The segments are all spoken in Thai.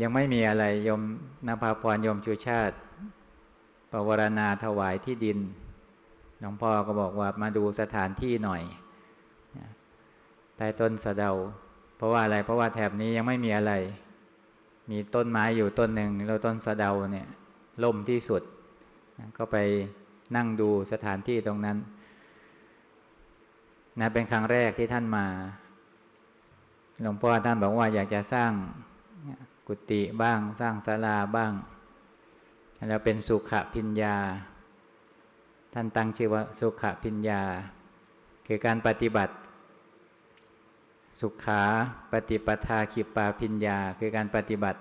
ยังไม่มีอะไรยมนภาพรยมชูชาติปวารณาถวายที่ดินหลวงพ่อก็บอกว่ามาดูสถานที่หน่อยใต้ต้นสะเดา เพราะว่าอะไร เพราะว่าแถบนี้ยังไม่มีอะไร มีต้นไม้อยู่ต้นหนึ่งแล้วต้นสะเดาเนี่ยล่มที่สุด ก็ไปนั่งดูสถานที่ตรงนั้นนะเป็นครั้งแรกที่ท่านมา หลวงพ่อท่านบอกว่าอยากจะสร้าง กุฏิบ้าง สร้างศาลาบ้าง แล้วเป็นสุขพิญญา ท่านตั้งชื่อว่าสุขพิญญา คือการปฏิบัติ สุขาปฏิปทาขิปาพิญญา คือการปฏิบัติ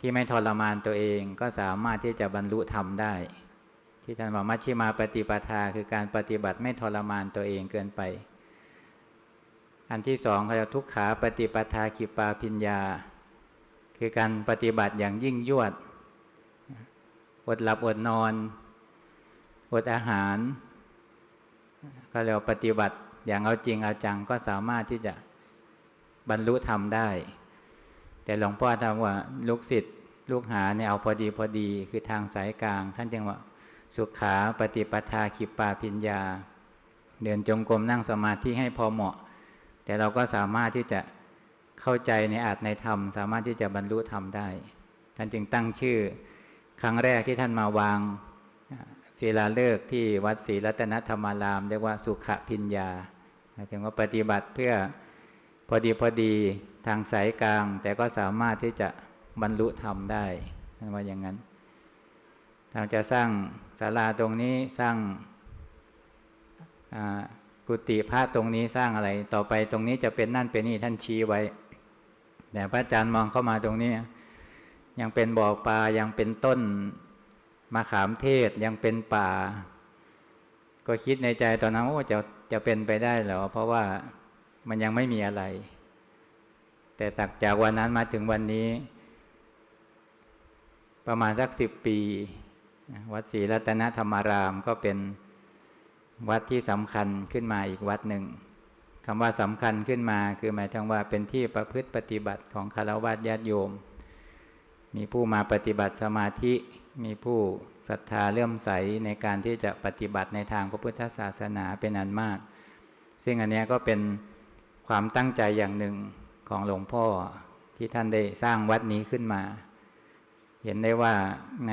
ที่ไม่ทรมานตัวเองก็สามารถที่จะบรรลุธรรมได้ ที่ท่านบอกมัชชิมาปฏิปทา คือการปฏิบัติไม่ทรมานตัวเองเกินไปอันที่สองคือทุกขาปฏิปทาขิปาพิญญา คือการปฏิบัติอย่างยิ่งยวด อดหลับอดนอน อดอาหาร ก็เรียกว่าปฏิบัติอย่างเอาจริงเอาจังก็สามารถที่จะบรรลุธรรมได้ แต่หลวงพ่อทำว่าลูกศิษย์ลูกหาเนี่ยเอาพอดีพอดีคือทางสายกลาง ท่านจึงว่าสุขาปฏิปทาขิปาพิญญา เดินจงกรมนั่งสมาธิให้พอเหมาะ แต่เราก็สามารถที่จะ เข้าใจในอาจในธรรม สามารถที่จะบรรลุธรรมได้ ท่านจึงตั้งชื่อ ครั้งแรกที่ท่านมาวางศีลาเลิกที่วัดศรีรัตนธรรมาราม เรียกว่าสุขพิญญาหมายถึงว่าปฏิบัติเพื่อพอดีพอดีทางสายกลาง แต่ก็สามารถที่จะบรรลุธรรมได้ท่านว่าอย่างนั้นเราจะสร้างศาลาตรงนี้สร้างกุฏิพระตรงนี้สร้างอะไร ต่อไปตรงนี้จะเป็นนั่นเป็นนี่ท่านชี้ไว้ แต่พระอาจารย์มองเข้ามาตรงนี้ ยังเป็นบ่อปลายังเป็นต้นมะขามเทศยังเป็นป่า ก็คิดในใจตอนนั้นว่าจะจะเป็นไปได้เหรอเพราะว่ามันยังไม่มีอะไร แต่ตักจากวันนั้นมาถึงวันนี้ ประมาณสักสิบปี วัดศรีรัตนธรรมารามก็เป็นวัดที่สำคัญขึ้นมาอีกวัดหนึ่ง คำว่าสำคัญขึ้นมาคือหมายถึงว่าเป็นที่ประพฤติปฏิบัติของคารวะญาติโยม มีผู้มาปฏิบัติสมาธิมีผู้ศรัทธาเลื่อมใสในการที่จะปฏิบัติในทางพระพุทธศาสนาเป็นอันมาก ซึ่งอันนี้ก็เป็นความตั้งใจอย่างหนึ่งของหลวงพ่อที่ท่านได้สร้างวัดนี้ขึ้นมา เห็นได้ว่าใน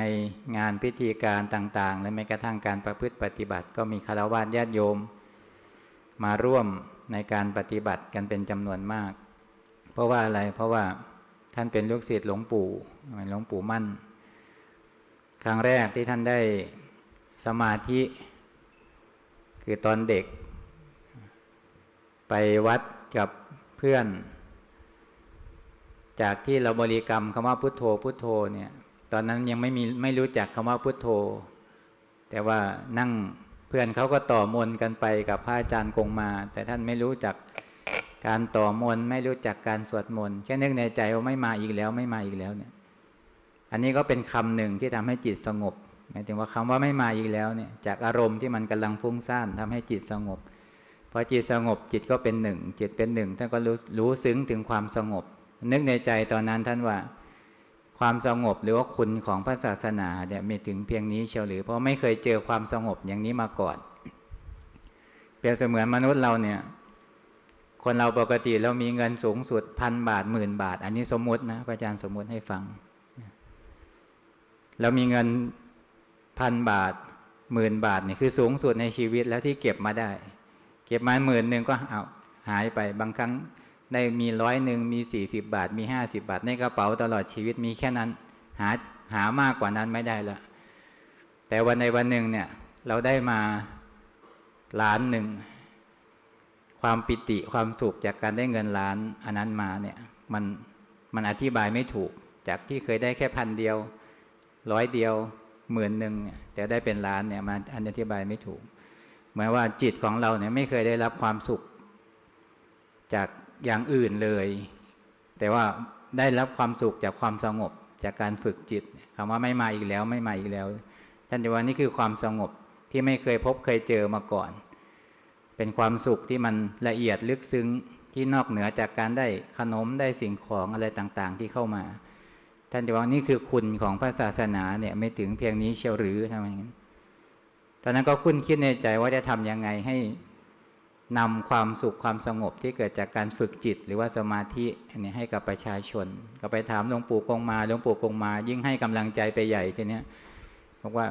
งานพิธีการต่าง ๆ และแม้กระทั่งการประพฤติปฏิบัติ ก็มีคารวะญาติโยม มาร่วม ในการปฏิบัติกันเป็นจำนวนมาก เพราะว่าอะไรเพราะว่าท่านเป็นลูกศิษย์หลวงปู่หลวงปู่มั่น ครั้งแรกที่ท่านได้สมาธิ คือตอนเด็ก ไปวัดกับเพื่อน จากที่เราบริกรรมคำว่าพุทโธพุทโธเนี่ย ตอนนั้นยังไม่มีไม่รู้จักคำว่าพุทโธ แต่ว่านั่ง เพื่อนเขาก็ต่อมนกันไปกับพระอาจารย์กงมา แต่ท่านไม่รู้จักการต่อมนไม่รู้จักการสวดมนต์แค่นึกในใจว่าไม่มาอีกแล้วไม่มาอีกแล้วเนี่ย อันนี้ก็เป็นคำหนึ่งที่ทำให้จิตสงบหมายถึงว่าคำว่าไม่มาอีกแล้วเนี่ย จากอารมณ์ที่มันกำลังฟุ้งซ่านทำให้จิตสงบพอจิตสงบจิตก็เป็นหนึ่งจิตเป็นหนึ่งท่านก็รู้รู้ซึ้งถึงความสงบ นึกในใจตอนนั้นท่านว่า ความสงบหรือว่าคุณของพระศาสนาเนี่ยมีถึงเพียงนี้เชียวหรือ เพราะไม่เคยเจอความสงบอย่างนี้มาก่อน เปรียบเสมือนมนุษย์เราเนี่ย คนเราปกติเรามีเงินสูงสุดพันบาทหมื่นบาท อันนี้สมมตินะพระอาจารย์สมมติให้ฟัง เรามีเงินพันบาทหมื่นบาทนี่คือสูงสุดในชีวิตแล้วที่เก็บมาได้ เก็บมาหมื่นหนึ่งก็เอาหายไปบางครั้ง ได้มีร้อยหนึ่งมีสี่สิบบาท มีห้าสิบาท ในกระเป๋าตลอดชีวิตมีแค่นั้น หาหามากกว่านั้นไม่ได้ละแต่วันในวันหนึ่งเนี่ย เราได้มาล้านหนึ่ง ความปิติความสุขจากการได้เงินล้าน อันนั้นมาเนี่ย มันมันอธิบายไม่ถูก จากที่เคยได้แค่พันเดียว ร้อยเดียวหมื่นหนึ่งแต่ได้เป็นล้านเนี่ยมันอันอธิบายไม่ถูกเหมือนว่าจิตของเราเนี่ยไม่เคยได้รับความสุข จาก อย่างอื่นเลย แต่ว่าได้รับความสุขจากความสงบจากการฝึกจิตคำว่าไม่มาอีกแล้วไม่มาอีกแล้ว ท่านจะว่านี่คือความสงบที่ไม่เคยพบเคยเจอมาก่อน เป็นความสุขที่มันละเอียดลึกซึ้งที่นอกเหนือจากการได้ขนมได้สิ่งของอะไรต่างๆ ที่เข้ามา ท่านจะบอกนี่คือคุณของพระศาสนาเนี่ยไม่ถึงเพียงนี้เชียวหรือทำอย่างนั้นตอนนั้นก็คุ้นคิดในใจว่าจะทำยังไงให้ นำความสุขความสงบที่เกิดจากการฝึกจิต หรือว่าสมาธิอันนี้ให้กับประชาชน ก็ไปถามหลวงปู่กงมาหลวงปู่กงมา ยิ่งให้กำลังใจไปใหญ่ทีเนี้ยบอกว่า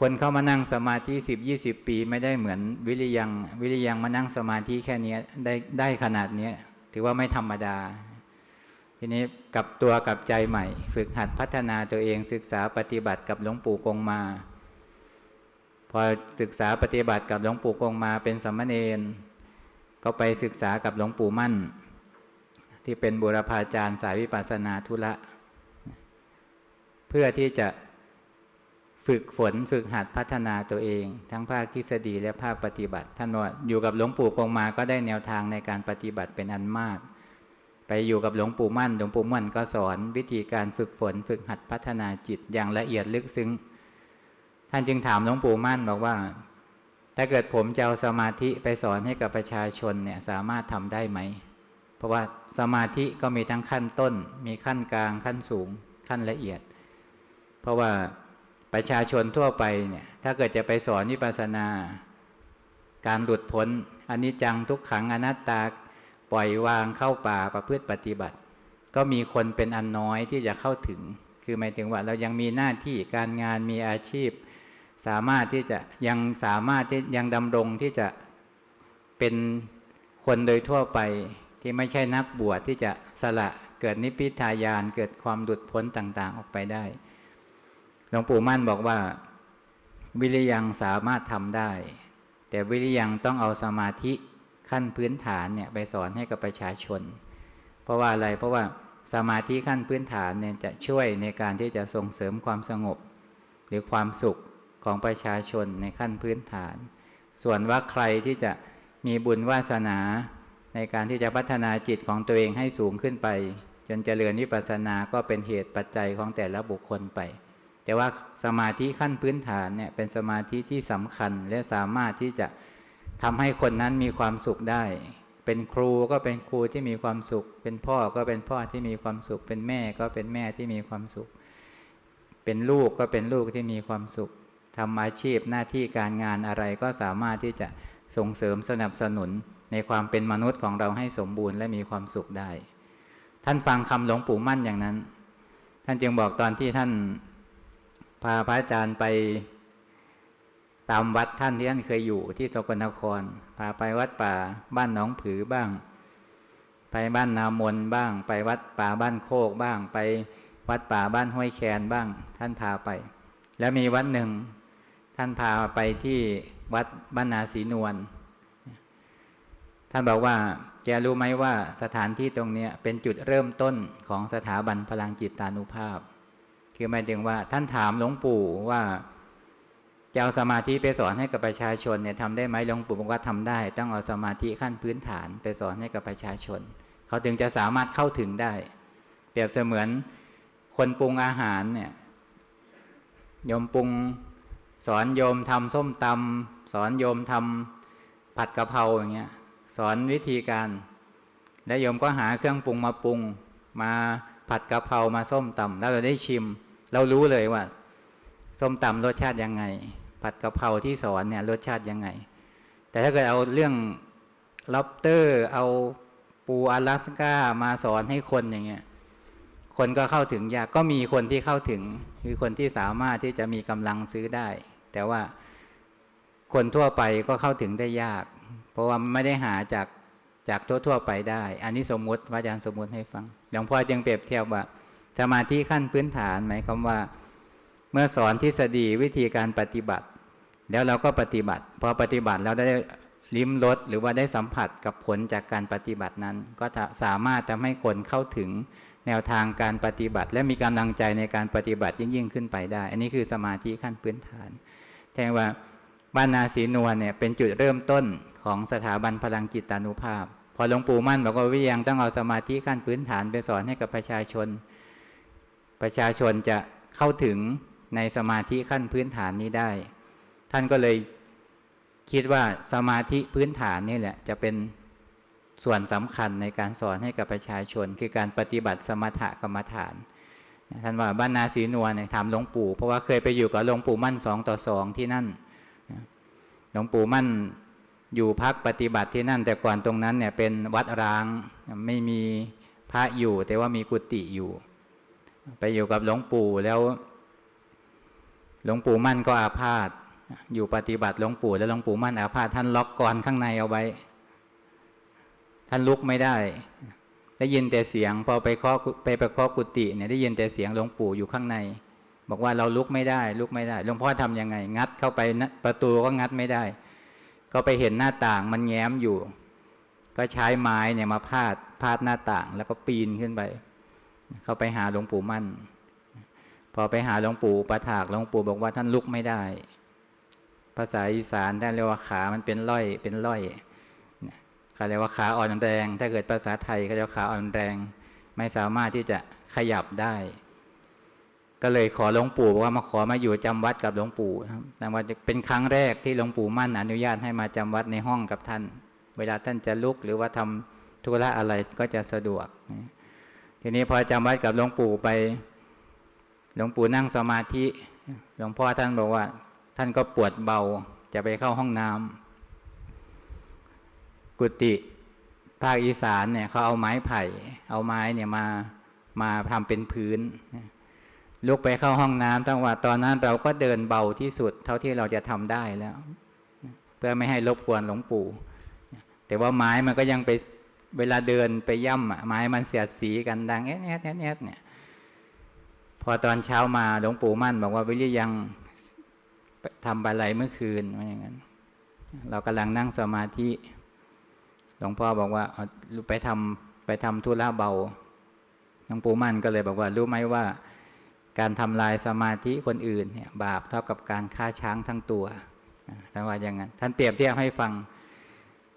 คนเข้ามานั่งสมาธิสิบยี่สิบปี ไม่ได้เหมือนวิริยังวิริยังมานั่งสมาธิแค่นี้ได้ได้ขนาดเนี้ยถือว่าไม่ธรรมดา ทีนี้กลับตัวกลับใจใหม่ ฝึกหัดพัฒนาตัวเองศึกษาปฏิบัติกับหลวงปู่กงมา พอศึกษาปฏิบัติกับหลวงปู่กงมาเป็นสามเณรก็ไปศึกษากับหลวงปู่มั่น ที่เป็นบุรพาจารย์สายวิปัสสนาธุระ เพื่อที่จะฝึกฝนฝึกหัดพัฒนาตัวเอง ทั้งภาคทฤษฎีและภาคปฏิบัติ ท่านว่าอยู่กับหลวงปู่กงมาก็ได้แนวทางในการปฏิบัติเป็นอันมาก ไปอยู่กับหลวงปู่มั่น หลวงปู่มั่นก็สอนวิธีการฝึกฝน ฝึกหัดพัฒนาจิตอย่างละเอียดลึกซึ้ง ท่านจึงถามหลวงปู่มั่นบอกว่า ถ้าเกิดผมจะเอาสมาธิไปสอนให้กับประชาชนเนี่ยสามารถทำได้ไหม เพราะว่าสมาธิก็มีทั้งขั้นต้น มีขั้นกลางขั้นสูงขั้นละเอียด เพราะว่าประชาชนทั่วไปเนี่ยถ้าเกิดจะไปสอนวิปัสสนา การหลุดพ้นอันนี้จังทุกขังอนัตตาปล่อยวางเข้าป่าประพฤติปฏิบัติ ก็มีคนเป็นอันน้อยที่จะเข้าถึง คือหมายถึงว่าเรายังมีหน้าที่การงานมีอาชีพ สามารถที่จะยังสามารถที่ยังดำรงที่จะเป็นคนโดยทั่วไปที่ไม่ใช่นักบวชที่จะสละเกิดนิพพิทายานเกิดความหลุดพ้นต่าง ๆ ออกไปได้ หลวงปู่มั่นบอกว่า วิริยังสามารถทำได้ แต่วิริยังต้องเอาสมาธิขั้นพื้นฐานเนี่ยไปสอนให้กับประชาชน เพราะว่าอะไรเพราะว่าสมาธิขั้นพื้นฐานเนี่ยจะช่วยในการที่จะส่งเสริมความสงบ หรือความสุข ของประชาชนในขั้นพื้นฐาน ส่วนว่าใครที่จะมีบุญวาสนา ในการที่จะพัฒนาจิตของตัวเองให้สูงขึ้นไป จนเจริญวิปัสสนาก็เป็นเหตุปัจจัยของแต่ละบุคคลไป แต่ว่าสมาธิขั้นพื้นฐานเนี่ยเป็นสมาธิที่สำคัญและสามารถที่จะทำให้คนนั้นมีความสุขได้ เป็นครูก็เป็นครูที่มีความสุข เป็นพ่อก็เป็นพ่อที่มีความสุข เป็นแม่ก็เป็นแม่ที่มีความสุข เป็นลูกก็เป็นลูกที่มีความสุข ทำอาชีพหน้าที่การงานอะไรก็สามารถที่จะส่งเสริมสนับสนุนในความเป็นมนุษย์ของเราให้สมบูรณ์และมีความสุขได้ ท่านฟังคำหลวงปู่มั่นอย่างนั้น ท่านจึงบอกตอนที่ท่านพาพระอาจารย์ไปตามวัดท่านที่ท่านเคยอยู่ที่สกลนคร พาไปวัดป่าบ้านหนองผือบ้าง ไปบ้านนามนบ้าง ไปวัดป่าบ้านโคกบ้าง ไปวัดป่าบ้านห้วยแคนบ้าง ท่านพาไป แล้วมีวัดหนึ่ง ท่านพาไปที่วัดบ้านนาศรีนวลท่านบอกว่าแกรู้ไหมว่าสถานที่ตรงนี้เป็นจุดเริ่มต้นของสถาบันพลังจิตตานุภาพ คือหมายถึงว่าท่านถามหลวงปู่ว่าจะเอาสมาธิไปสอนให้กับประชาชนเนี่ยทำได้ไหมหลวงปู่บอกว่าทำได้ ต้องเอาสมาธิขั้นพื้นฐานไปสอนให้กับประชาชน เขาถึงจะสามารถเข้าถึงได้ เปรียบเสมือนคนปรุงอาหารเนี่ยยมปรุง สอนโยมทำส้มตำสอนโยมทำผัดกะเพราอย่างเงี้ย สอนวิธีการ แล้วโยมก็หาเครื่องปรุงมาปรุง มาผัดกะเพรามาส้มตำแล้วเราได้ชิม เรารู้เลยว่า ส้มตำรสชาติยังไง ผัดกะเพราที่สอนเนี่ยรสชาติยังไง แต่ถ้าเกิดเอาเรื่องล็อบเตอร์ เอาปูอลาสก้ามาสอนให้คนอย่างเงี้ยคนก็เข้าถึงยากก็มีคนที่เข้าถึง คือคนที่สามารถที่จะมีกำลังซื้อได้ แต่ว่าคนทั่วไปก็เข้าถึงได้ยาก เพราะว่าไม่ได้หาจากจากทั่วๆไปได้ อันนี้สมมติพระอาจารย์สมมติให้ฟัง หลวงพ่อจึงเปรียบเทียบว่าสมาธิขั้นพื้นฐานหมายความว่า เมื่อสอนทฤษฎีวิธีการปฏิบัติ แล้วเราก็ปฏิบัติ พอปฏิบัติแล้วได้ลิ้มรสหรือว่าได้สัมผัสกับผลจากการปฏิบัตินั้น ก็สามารถทำให้คนเข้าถึงแนวทางการปฏิบัติ และมีกำลังใจในการปฏิบัติยิ่งยิ่งขึ้นไปได้ อันนี้คือสมาธิขั้นพื้นฐาน แทงว่าบ้านนาศีนวลเนี่ยเป็นจุดเริ่มต้นของสถาบันพลังจิตตานุภาพ พอหลวงปู่มั่นบอกว่าวิยังต้องเอาสมาธิขั้นพื้นฐานไปสอนให้กับประชาชน ประชาชนจะเข้าถึงในสมาธิขั้นพื้นฐานนี้ได้ ท่านก็เลยคิดว่าสมาธิพื้นฐานนี่แหละจะเป็นส่วนสำคัญในการสอนให้กับประชาชน คือการปฏิบัติสมถกรรมฐาน ท่านว่าบ้านนาศรีนวลเนี่ยถามหลวงปู่ เพราะว่าเคยไปอยู่กับหลวงปู่มั่นสองต่อสองที่นั่นหลวงปู่มั่นอยู่พักปฏิบัติที่นั่น แต่ก่อนตรงนั้นเนี่ยเป็นวัดร้างไม่มีพระอยู่ แต่ว่ามีกุฏิอยู่ ไปอยู่กับหลวงปู่แล้ว หลวงปู่มั่นก็อาพาธอยู่ปฏิบัติหลวงปู่แล้วหลวงปู่มั่นอาพาธท่านล็อกกรข้างในเอาไว้ ท่านลุกไม่ได้ ได้ยินแต่เสียงพอไปเคาะไปไปเคาะกุฏิเนี่ยได้ยินแต่เสียงหลวงปู่อยู่ข้างใน บอกว่าเราลุกไม่ได้ ลุกไม่ได้หลวงพ่อทำยังไง งัดเข้าไปประตูก็งัดไม่ได้ ก็ไปเห็นหน้าต่างมันแง้มอยู่ ก็ใช้ไม้เนี่ยมาพาดพาดหน้าต่าง แล้วก็ปีนขึ้นไป เข้าไปหาหลวงปู่มั่น พอไปหาหลวงปู่ประถากหลวงปู่บอกว่าท่านลุกไม่ได้ ภาษาอีสานท่านเรียกว่าขามันเป็นล่อยเป็นล่อย เขาเรียกว่าขาอ่อนแรง ถ้าเกิดภาษาไทยเขาเรียกขาอ่อนแรง ไม่สามารถที่จะขยับได้ ก็เลยขอหลวงปู่ว่ามาขอมาอยู่จำวัดกับหลวงปู่แต่ว่าเป็นครั้งแรกที่หลวงปู่มั่นอนุญาตให้มาจำวัดในห้องกับท่าน เวลาท่านจะลุกหรือว่าทำธุระอะไรก็จะสะดวก ทีนี้พอจำวัดกับหลวงปู่ไป หลวงปู่นั่งสมาธิ หลวงพ่อท่านบอกว่า ท่านก็ปวดเบาจะไปเข้าห้องน้ำ กุฏิภาคอีสานเนี่ยเขาเอาไม้ไผ่ เอาไม้เนี่ยมามาทำเป็นพื้น ลุกไปเข้าห้องน้ำตั้งว่าตอนนั้นเราก็เดินเบาที่สุด เท่าที่เราจะทำได้แล้ว เพื่อไม่ให้รบกวนหลวงปู่ แต่ว่าไม้มันก็ยังไปเวลาเดินไปย่ำอะไม้มันเสียดสีกันดังแอ๊ดแอ๊ดแอ๊ดแอ๊ดเนี่ย พอตอนเช้ามาหลวงปู่มั่น บอกว่าวิริยังทำอะไรเมื่อคืนว่าอย่างนั้น เรากำลังนั่งสมาธิ หลวงพ่อบอกว่าไปทำไปทำธุระเบาหลวงปู่มั่นก็เลยบอกว่า รู้ไหมว่า การทำลายสมาธิคนอื่นเนี่ย บาปเท่ากับการฆ่าช้างทั้งตัวท่านว่าอย่างนั้น ท่านเปรียบเทียบให้ฟัง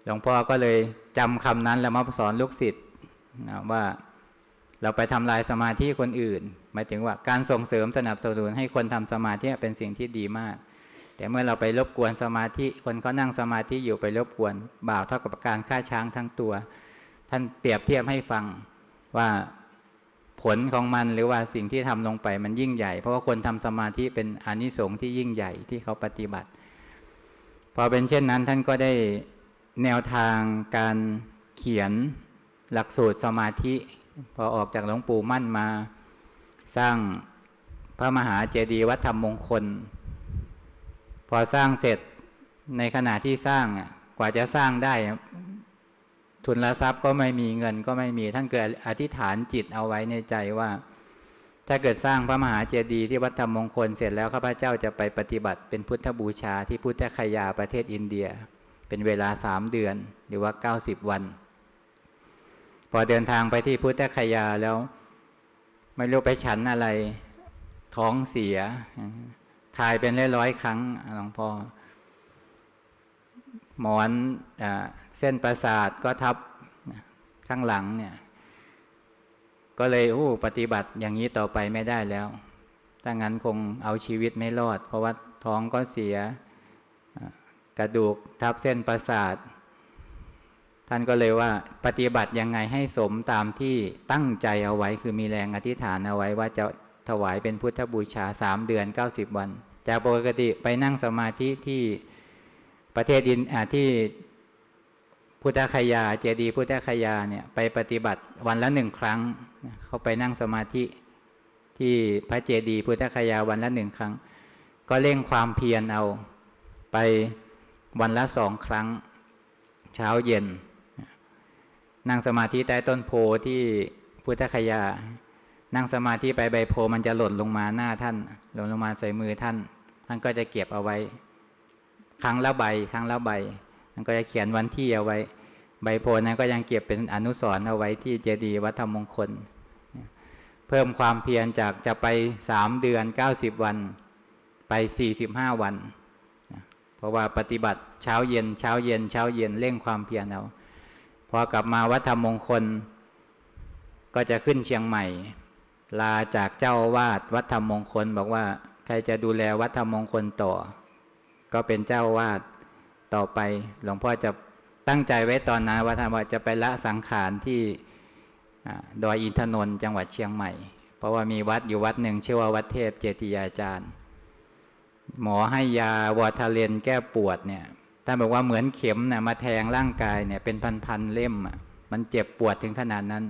หลวงพ่อก็เลยจำคำนั้นแล้วมาสอนลูกศิษย์ว่าเราไปทำลายสมาธิคนอื่น หมายถึงว่าการส่งเสริมสนับสนุนให้คนทำสมาธิเป็นสิ่งที่ดีมาก แต่เมื่อเราไปรบกวนสมาธิคนเขานั่งสมาธิอยู่ไปรบกวนบ่าวเท่ากับการฆ่าช้างทั้งตัว ท่านเปรียบเทียบให้ฟังว่าผลของมันหรือว่าสิ่งที่ทำลงไปมันยิ่งใหญ่ เพราะว่าคนทำสมาธิเป็นอานิสงส์ที่ยิ่งใหญ่ที่เขาปฏิบัติ พอเป็นเช่นนั้นท่านก็ได้แนวทางการเขียนหลักสูตรสมาธิ พอออกจากหลวงปู่มั่นมา สร้างพระมหาเจดีย์วัดธรรมมงคล พอสร้างเสร็จในขณะที่สร้างกว่าจะสร้างได้ ทุนละทรัพย์ก็ไม่มีเงินก็ไม่มีท่านเกิดอธิษฐานจิตเอาไว้ในใจว่า ถ้าเกิดสร้างพระมหาเจดีย์ที่วัดธรรมมงคลเสร็จแล้วข้าพเจ้าจะไปปฏิบัติเป็นพุทธบูชาที่พุทธคยาประเทศอินเดีย เป็นเวลาสามเดือนหรือว่าเก้าสิบวัน พอเดินทางไปที่พุทธคยาแล้ว ไม่รู้ไปฉันอะไร ท้องเสีย ทายเป็นร้อยๆครั้งหลวงพ่อหมอนอเส้นประสาทก็ทับข้างหลังเนี่ย ก็เลยโอ้ปฏิบัติอย่างนี้ต่อไปไม่ได้แล้วถ้างั้นคงเอาชีวิตไม่รอด เพราะว่าท้องก็เสียกระดูกทับเส้นประสาท ท่านก็เลยว่าปฏิบัติยังไงให้สมตามที่ตั้งใจเอาไว้คือมีแรงอธิษฐานเอาไว้ว่าจะ ถวายเป็นพุทธบูชาสามเดือนเก้าสิบวัน จากปกติไปนั่งสมาธิที่ประเทศอินที่พุทธคยาเจดีพุทธคยาเนี่ยไปปฏิบัติวันละหนึ่งครั้ง เขาไปนั่งสมาธิที่พระเจดีพุทธคยาวันละหนึ่งครั้ง ก็เร่งความเพียรเอาไปวันละสองครั้ง เช้าเย็น นั่งสมาธิใต้ต้นโพที่พุทธคยา นั่งสมาธิไปใบโพมันจะหล่นลงมาหน้าท่าน หล่นลงมาใส่มือท่าน ท่านก็จะเก็บเอาไว้ ครั้งละใบ ครั้งละใบท่านก็จะเขียนวันที่เอาไว้ ใบโพนั้นก็ยังเก็บเป็นอนุสรณ์เอาไว้ที่เจดีย์วัดธรรมมงคล เพิ่มความเพียรจากจะไปสามเดือนเก้าสิบวันไปสี่สิบห้าวัน เพราะว่าปฏิบัติเช้าเย็นเช้าเย็นเช้าเย็นเร่งความเพียรเอาพอกลับมาวัดธรรมมงคล ก็จะขึ้นเชียงใหม่ ลาจากเจ้าวาดวัดธรรมมงคลบอกว่า ใครจะดูแลวัดธรรมมงคลต่อ ก็เป็นเจ้าวาดต่อไป หลวงพ่อจะตั้งใจไว้ตอนนั้นว่าท่านว่าจะไปละสังขารที่ดอยอินทนนท์จังหวัดเชียงใหม่ เพราะว่ามีวัดอยู่วัดหนึ่งชื่อว่าวัดเทพเจติยาจารย์ หมอให้ยาวอทาเลนแก้ปวดเนี่ยท่านบอกว่าเหมือนเข็มนี่ยมาแทงร่างกายเนี่ยเป็นพันๆเล่มอะมันเจ็บปวดถึงขนาดนั้น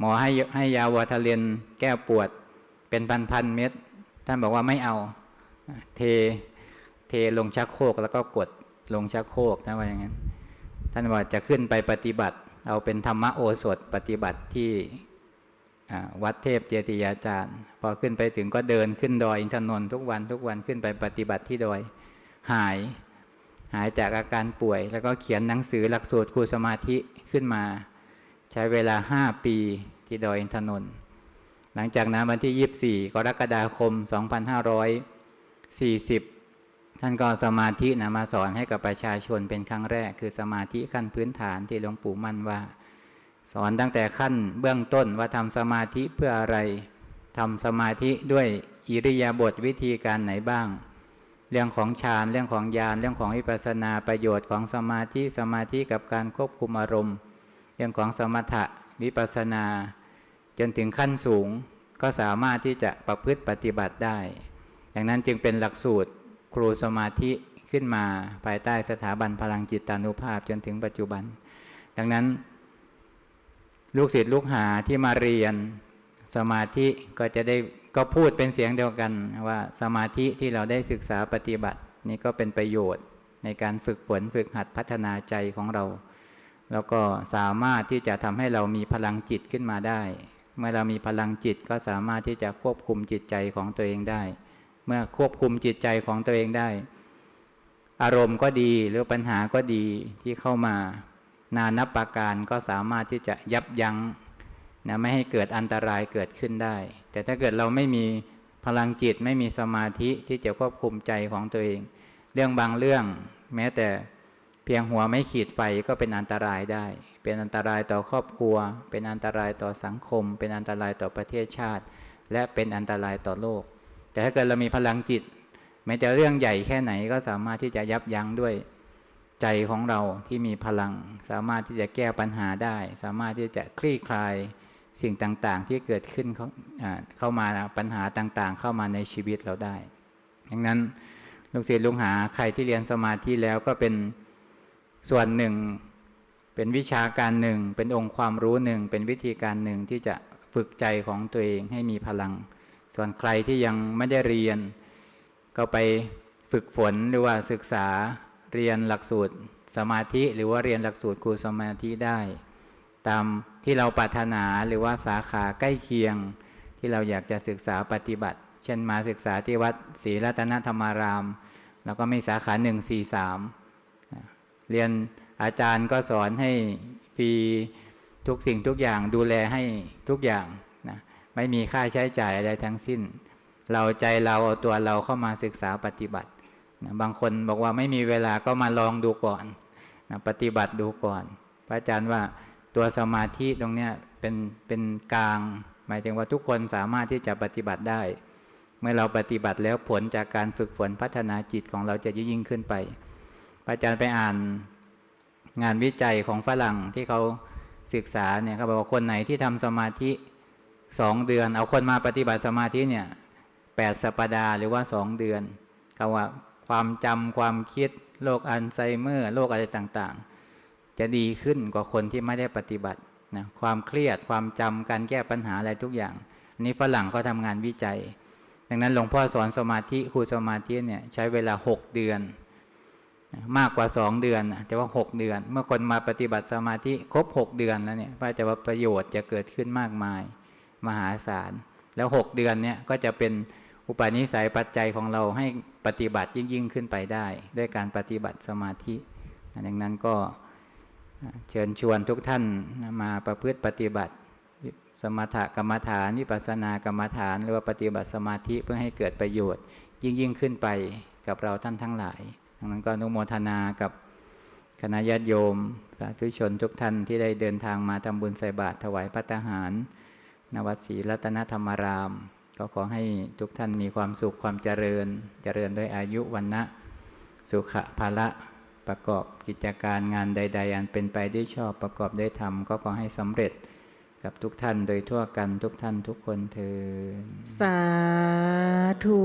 หมอให้ให้ยาวอทาเลนแก้ปวดเป็นพันๆเม็ดท่านบอกว่าไม่เอา เทเทลงชักโครกแล้วก็กดลงชักโครกท่านว่าอย่างนั้น ท่านว่าจะขึ้นไปปฏิบัติ เอาเป็นธรรมโอสถปฏิบัติที่วัดเทพเจติยาจารย์ พอขึ้นไปถึงก็เดินขึ้นดอยอินทนนท์ทุกวันทุกวันขึ้นไปปฏิบัติที่ดอยหาย หายจากอาการป่วย แล้วก็เขียนหนังสือหลักสูตรครูสมาธิขึ้นมา ใช้เวลาห้าปีที่ดอยอินทนนท์หลังจากนั้นวันที่ 24 กรกฎาคม 2540 ท่านก็สมาธินะมาสอนให้กับประชาชนเป็นครั้งแรก คือสมาธิขั้นพื้นฐานที่หลวงปู่มั่นว่า สอนตั้งแต่ขั้นเบื้องต้นว่าทำสมาธิเพื่ออะไรทำสมาธิด้วยอิริยาบถวิธีการไหนบ้าง เรื่องของฌานเรื่องของญาณเรื่องของวิปัสสนาประโยชน์ของสมาธิสมาธิกับการควบคุมอารมณ์ รื่องของสมถะวิปัสสนา จนถึงขั้นสูงก็สามารถที่จะประพฤติปฏิบัติได้ ดังนั้นจึงเป็นหลักสูตรครูสมาธิขึ้นมาภายใต้สถาบันพลังจิตตานุภาพจนถึงปัจจุบัน ดังนั้น ลูกศิษย์ลูกหาที่มาเรียนสมาธิก็จะได้ก็พูดเป็นเสียงเดียวกันว่าสมาธิที่เราได้ศึกษาปฏิบัติ นี่ก็เป็นประโยชน์ในการฝึกฝนฝึกหัดพัฒนาใจของเรา แล้วก็สามารถที่จะทำให้เรามีพลังจิตขึ้นมาได้ เมื่อเรามีพลังจิตก็สามารถที่จะควบคุมจิตใจของตัวเองได้ เมื่อควบคุมจิตใจของตัวเองได้ อารมณ์ก็ดีหรือปัญหาก็ดีที่เข้ามานานับประการก็สามารถที่จะยับยั้งนะไม่ให้เกิดอันตรายเกิดขึ้นได้ แต่ถ้าเกิดเราไม่มีพลังจิตไม่มีสมาธิที่จะควบคุมใจของตัวเอง เรื่องบางเรื่อง แม้แต่ พียงหัวไม่ขีดไฟก็เป็นอันตรายได้ เป็นอันตรายต่อครอบครัว เป็นอันตรายต่อสังคม เป็นอันตรายต่อประเทศชาติ และเป็นอันตรายต่อโลก แต่ถ้าเกิดเรามีพลังจิตแม้จะเรื่องใหญ่แค่ไหนก็สามารถที่จะยับยั้งด้วยใจของเราที่มีพลัง สามารถที่จะแก้ปัญหาได้ สามารถที่จะคลี่คลายสิ่งต่างๆ ที่เกิดขึ้นเขาเข้ามาปัญหาต่างๆ เข้ามาในชีวิตเราได้ ดังนั้นลูกศิษย์ลูกหาใครที่เรียนสมาธิแล้วก็เป็น ส่วนหนึ่งเป็นวิชาการหนึ่ง เป็นองค์ความรู้หนึ่ง เป็นวิธีการหนึ่งที่จะฝึกใจของตัวเองให้มีพลัง ส่วนใครที่ยังไม่ได้เรียน ก็ไปฝึกฝนหรือว่าศึกษาเรียนหลักสูตรสมาธิ หรือว่าเรียนหลักสูตรครูสมาธิได้ ตามที่เราปรารถนาหรือว่าสาขาใกล้เคียง ที่เราอยากจะศึกษาปฏิบัติ เช่นมาศึกษาที่วัดศรีรัตนธรรมาราม แล้วก็มีสาขาหนึ่งสี่สาม เรียนอาจารย์ก็สอนให้ฟรีทุกสิ่งทุกอย่างดูแลให้ทุกอย่างนะไม่มีค่าใช้จ่ายอะไรทั้งสิ้น เราใจเราเอาตัวเราเข้ามาศึกษาปฏิบัตินะบางคนบอกว่าไม่มีเวลาก็มาลองดูก่อนนะปฏิบัติดูก่อน พระอาจารย์ว่าตัวสมาธิตรงเนี้ยเป็นเป็นกลาง หมายถึงว่าทุกคนสามารถที่จะปฏิบัติได้ เมื่อเราปฏิบัติแล้วผลจากการฝึกฝนพัฒนาจิตของเราจะยิ่งขึ้นไป อาจารย์ไปอ่านงานวิจัยของฝรั่งที่เขาศึกษาเนี่ยเขาบอกว่าคนไหนที่ทำสมาธิสองเดือน เอาคนมาปฏิบัติสมาธิเนี่ยแปดสัปดาห์หรือว่าสองเดือนเขาว่าความจำความคิดโรคอัลไซเมอร์โรคอะไรต่างๆ จะดีขึ้นกว่าคนที่ไม่ได้ปฏิบัตินะความเครียดความจำการแก้ปัญหาอะไรทุกอย่าง อันนี้ฝรั่งก็ทำงานวิจัย ดังนั้นหลวงพ่อสอนสมาธิครูสมาธิเนี่ยใช้เวลา 6 เดือน มากกว่า2เดือนแต่ว่า6เดือน เมื่อคนมาปฏิบัติสมาธิครบ6เดือนแล้วเนี่ยว่าจะว่าประโยชน์จะเกิดขึ้นมากมาย มหาศาล แล้ว6เดือนเนี่ยก็จะเป็นอุปนิสัยปัจจัยของเราให้ปฏิบัติยิ่งยิ่งขึ้นไปได้ ด้วยการปฏิบัติสมาธิดังนั้นก็เชิญชวนทุกท่านมาประพฤติปฏิบัติ สมถกรรมฐานวิปัสสนากรรมฐาน หรือว่าปฏิบัติสมาธิเพื่อให้เกิดประโยชน์ยิ่งยิ่งขึ้นไปกับเราท่านทั้งหลาย ดังนั้นก็นุโมทนากับคณะญาติโยม สาธุชนทุกท่านที่ได้เดินทางมาทำบุญใส่บาตรถวายพระทหารนวัดศรีรัตนธรรมาราม ก็ขอให้ทุกท่านมีความสุขความเจริญ เจริญด้วยอายุวันนะสุขภาละประกอบกิจการงานใด ๆ อันเป็นไปได้ชอบประกอบได้ทำก็ขอให้สำเร็จกับทุกท่านโดยทั่วกันทุกท่านทุกคนเทอสาธุ